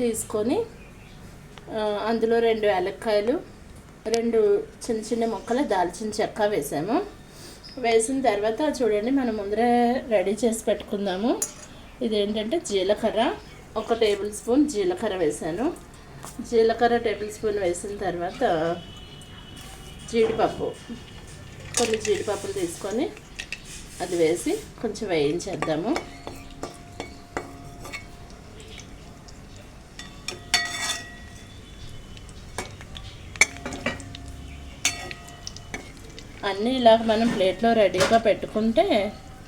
తీసుకొని అందులో రెండు యాలక్కాయలు రెండు చిన్న చిన్న మొక్కలు దాల్చిన చెక్క వేసాము. వేసిన తర్వాత చూడండి మనం ముందరే రెడీ చేసి పెట్టుకుందాము. ఇదేంటంటే జీలకర్ర ఒక టేబుల్ స్పూన్ జీలకర్ర వేసాను. జీలకర్ర టేబుల్ స్పూన్ వేసిన తర్వాత జీడిపప్పు కొన్ని జీడిపప్పులు తీసుకొని అది వేసి కొంచెం వేయించేద్దాము. అన్నీ ఇలాగ మనం ప్లేట్లో రెడీగా పెట్టుకుంటే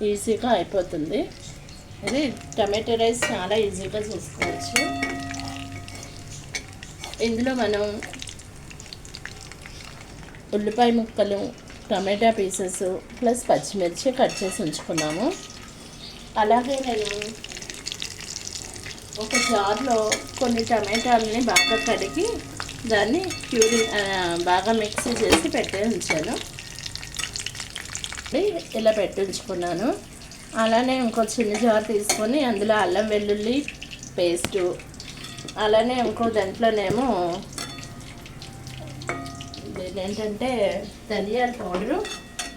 ఈజీగా అయిపోతుంది. ఇది టమాటో రైస్ చాలా ఈజీగా చేసుకోవచ్చు. ఇందులో మనం ఉల్లిపాయ ముక్కలు టమాటా పీసెస్ ప్లస్ పచ్చిమిర్చి కట్ చేసి ఉంచుకున్నాము. అలాగే నేను ఒక జార్లో కొన్ని టమాటాలని బాగా కడిగి దాన్ని ప్యూరి బాగా మిక్సీ చేసి పెట్టే ఉంచాను. ఇలా పెట్టించుకున్నాను. అలానే ఇంకో చిన్న జార్ తీసుకొని అందులో అల్లం వెల్లుల్లి పేస్టు. అలానే ఇంకో దాంట్లోనేమో ఏంటంటే ధనియాల పౌడరు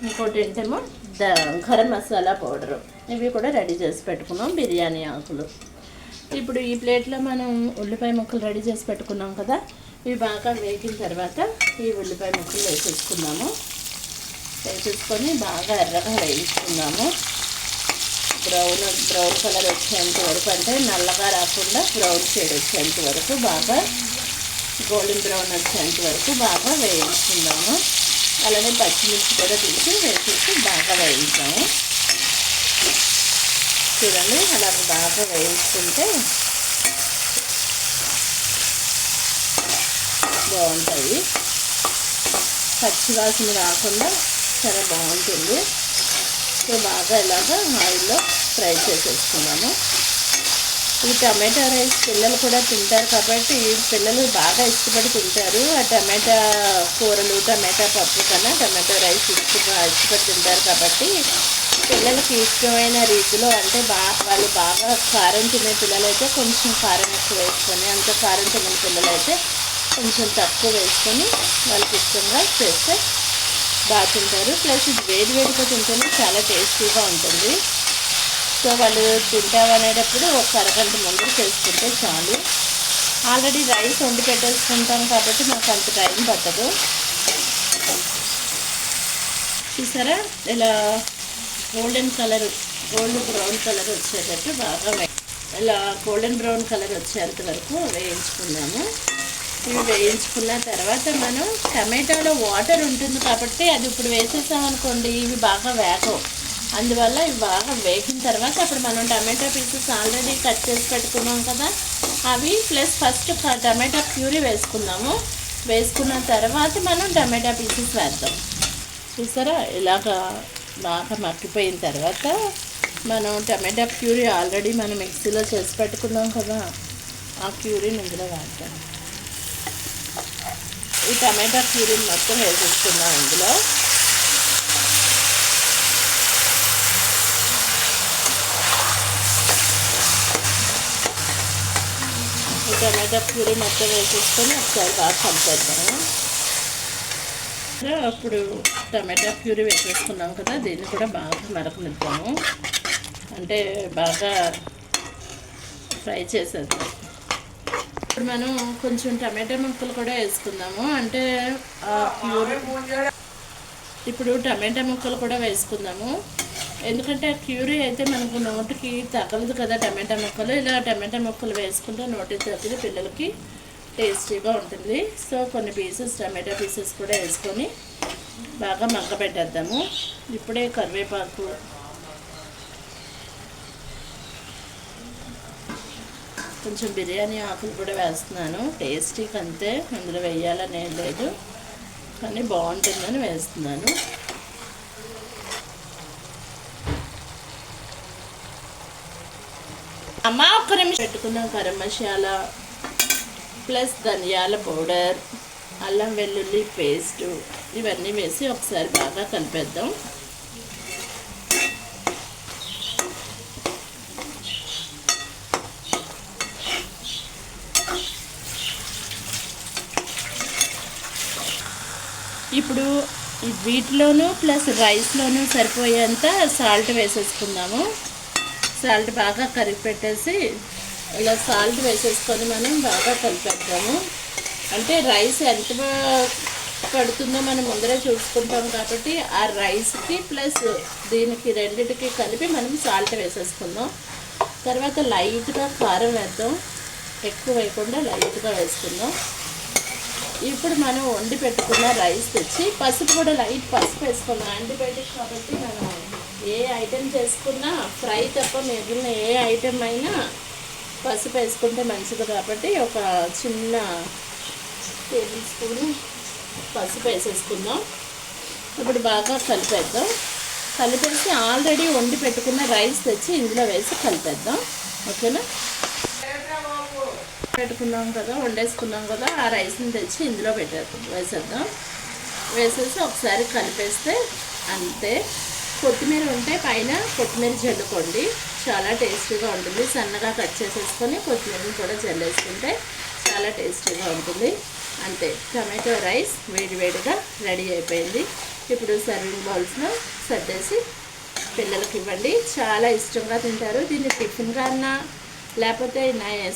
ఇంకోటి ఏంటేమో ద గరం మసాలా పౌడరు. ఇవి కూడా రెడీ చేసి పెట్టుకున్నాం బిర్యానీ ఆకులు. ఇప్పుడు ఈ ప్లేట్లో మనం ఉల్లిపాయ ముక్కలు రెడీ చేసి పెట్టుకున్నాం కదా ఇవి బాగా వేగిన తర్వాత ఈ ఉల్లిపాయ ముక్కలు వేసేసుకున్నాము వేసేసుకొని బాగా ఎర్రగా వేయించుకున్నాము. బ్రౌన్ బ్రౌన్ కలర్ వచ్చేంత వరకు అంటే నల్లగా రాకుండా బ్రౌన్ షేడ్ వచ్చేంత వరకు బాగా గోల్డెన్ బ్రౌన్ వచ్చేంత వరకు బాగా వేయించుకుందాము అలానే పచ్చిమిర్చి కూడా తీసి వేసేసి బాగా వేయించాము. చూడండి అలా బాగా వేయించుకుంటే బాగుంటుంది పచ్చివాసన రాకుండా చాలా బాగుంటుంది. సో బాగా ఇలాగా ఆయిల్లో ఫ్రై చేసేసుకున్నాము. ఈ టమాటా రైస్ పిల్లలు కూడా తింటారు కాబట్టి పిల్లలు బాగా ఇష్టపడి తింటారు. ఆ టమాటా కూరలు టమాటా పప్పు కన్నా టమాటో రైస్ ఇష్టప ఇష్టపడి తింటారు కాబట్టి పిల్లలకి ఇష్టమైన రీతిలో అంటే బా వాళ్ళు బాగా కారం తినే పిల్లలైతే కొంచెం కారం ఎక్కువ వేసుకొని అంత కారం తినే పిల్లలైతే కొంచెం తక్కువ వేసుకొని వాళ్ళకి ఇష్టంగా చేస్తే బాగా తింటారు. ప్లస్ ఇది వేడి వేడిగా తింటేనే చాలా టేస్టీగా ఉంటుంది. సో వాళ్ళు తింటామనేటప్పుడు ఒక అరగంట ముందు చేసుకుంటే చాలు. ఆల్రెడీ రైస్ వండి పెట్టేసుకుంటాం కాబట్టి మాకు అంత టైం పట్టదు. చూసారా? ఇలా golden colour gold brown colour వచ్చేటట్టు బాగా ఇలా గోల్డెన్ బ్రౌన్ కలర్ వచ్చేంత వరకు వేయించుకున్నాము. ఇవి వేయించుకున్న తర్వాత మనం టమాటాలో వాటర్ ఉంటుంది కాబట్టి అది ఇప్పుడు వేసేసామనుకోండి ఇవి బాగా వేగవు. అందువల్ల ఇవి బాగా వేగిన తర్వాత అప్పుడు మనం టమాటా పీసెస్ ఆల్రెడీ కట్ చేసి పెట్టుకున్నాం కదా అవి ప్లస్ ఫస్ట్ టమాటా ప్యూరీ వేసుకున్నాము వేసుకున్న తర్వాత మనం టమాటా పీసెస్ వేద్దాం. చూసారా? ఇలాగా బాగా మక్కిపోయిన తర్వాత మనం టమాటా ప్యూరీ ఆల్రెడీ మనం మిక్సీలో చేసి పెట్టుకున్నాం కదా ఆ ప్యూరీని ఇందులో వేద్దాం. ఈ టమాటా ప్యూరీని మొత్తం వేసేస్తున్నాం ఇందులో. ఈ టమాటా ప్యూరీ మొత్తం వేసేసుకొని ఒకసారి బాగా కలిపేద్దాము. అప్పుడు టమాటా ప్యూరీ వేసేసుకున్నాం కదా దీన్ని కూడా బాగా మరకనిద్దాము అంటే బాగా ఫ్రై చేసేద్దాం. ఇప్పుడు మనం కొంచెం టమాటా ముక్కలు కూడా వేసుకుందాము. అంటే ప్యూరీ ఇప్పుడు టమాటా ముక్కలు కూడా వేసుకుందాము. ఎందుకంటే ప్యూరీ అయితే మనకు నోటికి తగలదు కదా టమాటా ముక్కలు. ఇలా టమాటా ముక్కలు వేసుకుంటే నోటికి తగిలి పిల్లలకి టేస్టీగా ఉంటుంది. సో కొన్ని పీసెస్ టమాటా పీసెస్ కూడా వేసుకొని బాగా మగ్గబెట్టేద్దాము. ఇప్పుడే కరివేపాకు కొంచెం బిర్యానీ ఆకులు కూడా వేస్తున్నాను. టేస్టీకి అంతే అందులో వేయాలని ఏం లేదు. కానీ బాగుంటుందని వేస్తున్నాను. అమ్మ ఒక్క నిమిషం. పెట్టుకున్నాం గరం మసాలా ప్లస్ ధనియాల పౌడర్ అల్లం వెల్లుల్లి పేస్టు ఇవన్నీ వేసి ఒకసారి బాగా కలిపేద్దాం. ఇప్పుడు వీటిలోనూ ప్లస్ రైస్లోనూ సరిపోయేంత సాల్ట్ వేసేసుకుందాము. సాల్ట్ బాగా కరిగిపెట్టేసి ఇలా సాల్ట్ వేసేసుకొని మనం బాగా కలిపేద్దాము. అంటే రైస్ ఎంత పడుతుందో మనం ముందరే చూసుకుంటాం కాబట్టి ఆ రైస్కి ప్లస్ దీనికి రెండింటికి కలిపి మనం సాల్ట్ వేసేసుకుందాం. తర్వాత లైట్గా కారం వేద్దాం. ఎక్కువ వేయకుండా లైట్గా వేసుకుందాం. ఇప్పుడు మనం వండి పెట్టుకున్న రైస్ తెచ్చి పసుపు కూడా లైట్ పసుపు వేసుకున్నాం యాంటీబయాటిక్ కాబట్టి మనం ఏ ఐటెం చేసుకున్నా ఫ్రై తప్ప మిగిలిన ఏ ఐటెం అయినా పసుపు వేసుకుంటే మంచిది కాబట్టి ఒక చిన్న టేబుల్ స్పూన్ పసుపు వేసేసుకుందాం. ఇప్పుడు బాగా కలిపేద్దాం. కలిపేసి ఆల్రెడీ వండి పెట్టుకున్న రైస్ తెచ్చి ఇందులో వేసి కలిపేద్దాం. ఓకేనా పెట్టుకున్నాం కదా వండేసుకున్నాం కదా ఆ రైస్ని తెచ్చి ఇందులో పెట్టే వేసేద్దాం. వేసేసి ఒకసారి కలిపేస్తే అంతే. కొత్తిమీర ఉంటే పైన కొత్తిమీర జల్లుకోండి. చాలా టేస్టీగా ఉంటుంది. సన్నగా కట్ చేసేసుకొని కొత్తిమీరని కూడా జల్లేసుకుంటే చాలా టేస్టీగా ఉంటుంది. అంతే. టమాటో రైస్ వేడివేడిగా రెడీ అయిపోయింది. ఇప్పుడు సర్వింగ్ బౌల్స్లో సర్దేసి పిల్లలకి ఇవ్వండి చాలా ఇష్టంగా తింటారు. దీన్ని టిఫిన్గా అన్నా లేకపోతే నా